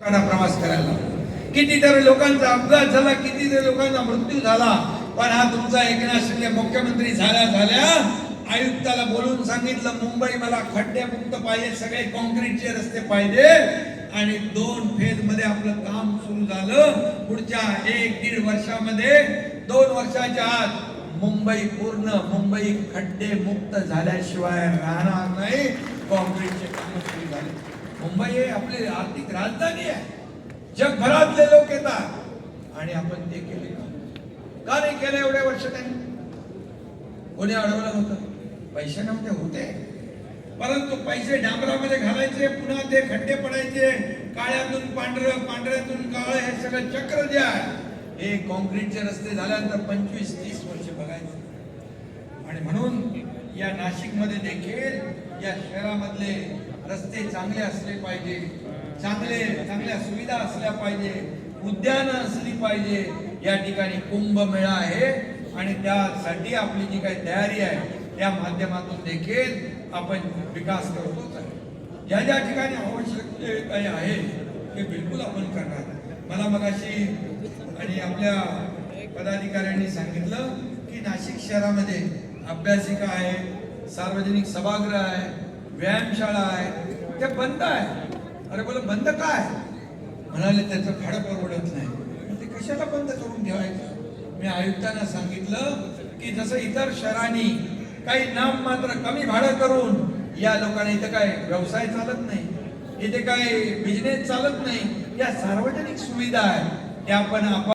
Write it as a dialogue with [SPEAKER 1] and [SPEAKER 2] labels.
[SPEAKER 1] लोकांना प्रवास करायला. कितीतरी लोकांचा अपघात झाला कितीतरी लोकांचा मृत्यू झाला पण हा तुमचा एकनाथ शिंदे मुख्यमंत्री झाल्या झाल्या आयुक्ताला बोलून सांगितलं मुंबई मला खड्डे मुक्त पाहिजे सगळे कॉन्क्रीटचे रस्ते पाहिजे. आणि दोन फेजमध्ये आपलं काम सुरू झालं. पुढच्या एक दीड वर्षामध्ये दोन वर्षाच्या आत मुंबई पूर्ण मुंबई खड्डे मुक्त झाल्याशिवाय राहणार नाही. कॉन्क्रीटचे काम मुंबई हे आपली आर्थिक राजधानी आहे. जगभरातले लोक येतात. आणि आपण ते केले का? का नाही केलं एवढ्या वर्ष त्यांनी? कोणी अडवलं होतं पैसे नव्हते होते. परंतु पैसे डांबरामध्ये घालायचे पुन्हा ते खड्डे पडायचे. काळ्यातून पांढरं पांढऱ्यातून काळं हे सगळं चक्र जे आहे हे कॉन्क्रीटचे रस्ते झाल्यानंतर पंचवीस तीस वर्ष बघायचे. आणि म्हणून या नाशिकमध्ये देखील या शहरामधले रस्ते चांगले असले पाहिजे चांगले चांगल्या सुविधा असल्या पाहिजे उद्यानं असली पाहिजे या ठिकाणी कुंभमेळा आहे. आणि त्यासाठी आपली जी काही तयारी आहे त्या माध्यमातून देखील आपण विकास करतोच आहे. ज्या ज्या ठिकाणी आवश्यक जे काही आहे ते बिलकुल आपण करणार मला मगाशी आणि आपल्या पदाधिकाऱ्यांनी सांगितलं की नाशिक शहरामध्ये अभ्यासिका आहे सार्वजनिक सभागृह आहे व्यायामशाळा आहे ते बंद आहे. अरे बोल बंद काय म्हणाले त्याचं भाडं परवडत नाही. ते कशाला बंद करून ठेवायचं? मी आयुक्तांना सांगितलं की जसं इतर शहरांनी काही नाम मात्र कमी भाडं करून या लोकांना इथं काय व्यवसाय चालत नाही इथे काय बिझनेस चालत नाही या सार्वजनिक सुविधा आहे त्या पण आपण